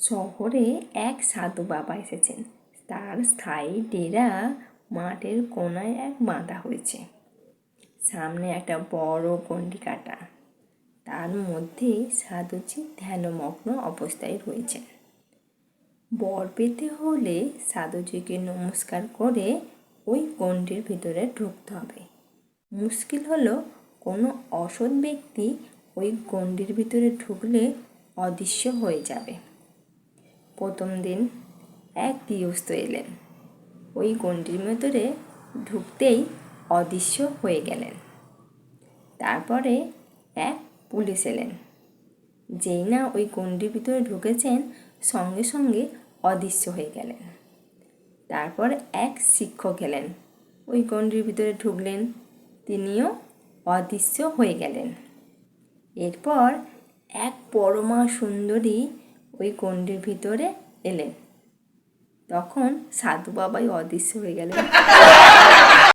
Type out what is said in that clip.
শহরে এক সাধু বাবা এসেছেন। তার স্থায়ী ডেরা মাঠের কোনায় এক বাঁধা হয়েছে। সামনে একটা বড় গণ্ডি কাটা তার মধ্যে সাধুজি ধ্যানমগ্ন অবস্থায় রয়েছেন। বর পেতে হলে সাধুজিকে নমস্কার করে ওই গণ্ডির ভিতরে ঢুকতে হবে। মুশকিল হলো কোনো অসৎ ব্যক্তি ওই গণ্ডির ভিতরে ঢুকলে অদৃশ্য হয়ে যাবে। প্রথম দিন এক গৃহস্থ এলেন। ওই গণ্ডির ভেতরে ঢুকতেই অদৃশ্য হয়ে গেলেন। তারপরে এক পুলিশ এলেন। যেই না ওই গণ্ডির ভিতরে ঢুকেছেন, সঙ্গে সঙ্গে অদৃশ্য হয়ে গেলেন। তারপর এক শিক্ষক এলেন। ওই গণ্ডির ভিতরে ঢুকলেন। তিনিও অদৃশ্য হয়ে গেলেন। এরপর এক পরমা সুন্দরী ওই গণ্ডির ভিতরে এলেন। তখন সাধু বাবাই অদৃশ্য হয়ে গেলেন।